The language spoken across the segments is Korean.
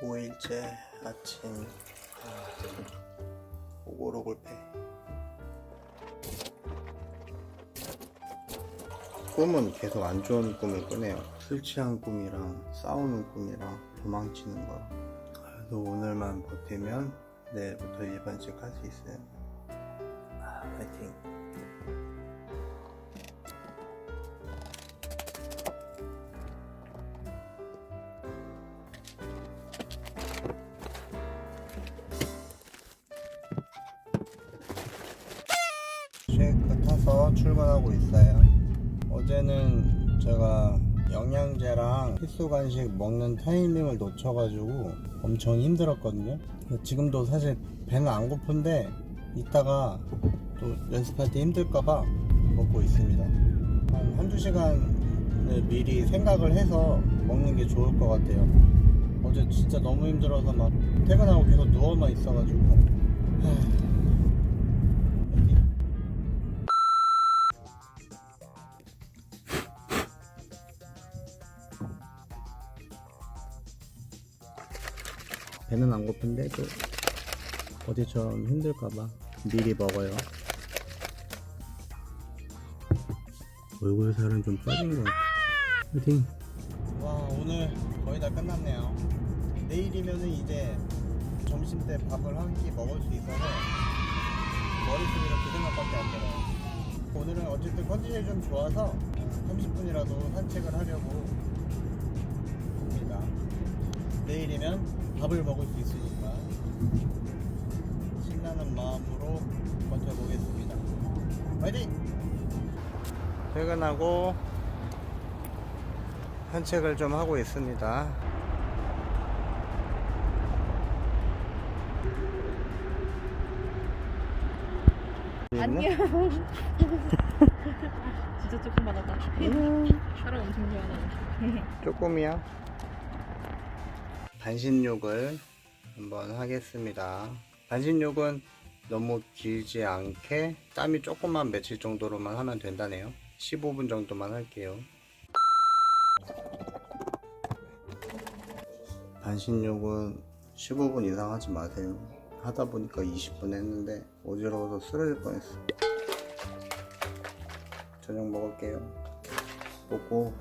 5일째 아침 아, 배. 꿈은 계속 안 좋은 꿈을 꾸네요. 술 취한 꿈이랑 싸우는 꿈이랑 도망치는 거. 그래도 오늘만 버티면 내일부터 일반직 할 수 있어요. 아, 파이팅 쉐이크 타서 출근하고 있어요. 어제는 제가 영양제랑 필수 간식 먹는 타이밍을 놓쳐가지고 엄청 힘들었거든요. 지금도 사실 배는 안 고픈데 이따가 또 연습할 때 힘들까봐 먹고 있습니다. 한 한두 시간을 미리 생각을 해서 먹는 게 좋을 것 같아요. 어제 진짜 너무 힘들어서 막 퇴근하고 계속 누워만 있어가지고. 배는 안 고픈데 또 어제처럼 힘들까봐 미리 먹어요. 얼굴 살은 좀 빠진 것 같아. 화이팅! 와 오늘 거의 다 끝났네요. 내일이면은 이제 점심 때 밥을 한 끼 먹을 수 있어서 머릿속에 그 생각밖에 안 들어요. 오늘은 어쨌든 컨디션이 좀 좋아서 30분이라도 산책을 하려고 합니다. 내일이면 밥을 먹을 수 있으니까 신나는 마음으로 버텨보겠습니다. 화이팅! 퇴근하고 산책을 좀 하고 있습니다. 안녕. 진짜 조그만하다. 사람 엄청 좋아하네. 조금이야. 반신욕을 한번 하겠습니다. 반신욕은 너무 길지 않게 땀이 조금만 맺힐 정도로만 하면 된다네요. 15분 정도만 할게요. 반신욕은 15분 이상 하지 마세요. 하다 보니까 20분 했는데 어지러워서 쓰러질 뻔했어. 저녁 먹을게요. 먹고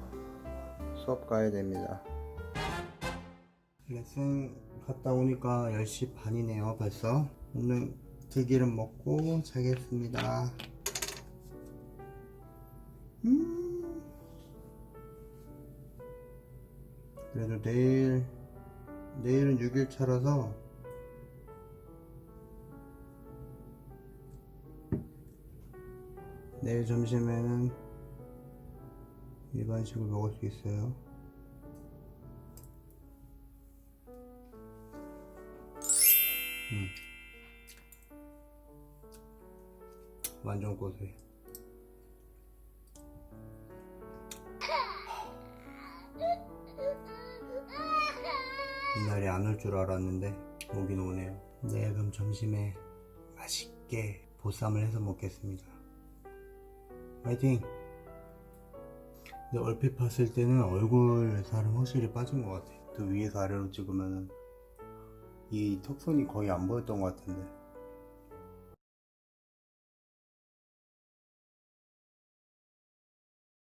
수업 가야 됩니다. 레슨 갔다 오니까 10시 반이네요, 벌써. 오늘 들기름 먹고 자겠습니다. 음. 그래도 내일, 내일은 6일차라서 내일 점심에는 일반식을 먹을 수 있어요. 음. 완전 고소해. 이날이 안 올 줄 알았는데 오긴 오네요. 내일 그럼 점심에 맛있게 보쌈을 해서 먹겠습니다. 화이팅! 근데 얼핏 봤을 때는 얼굴 살은 확실히 빠진 것 같아. 그 위에서 아래로 찍으면은 이 턱선이 거의 안 보였던 것 같은데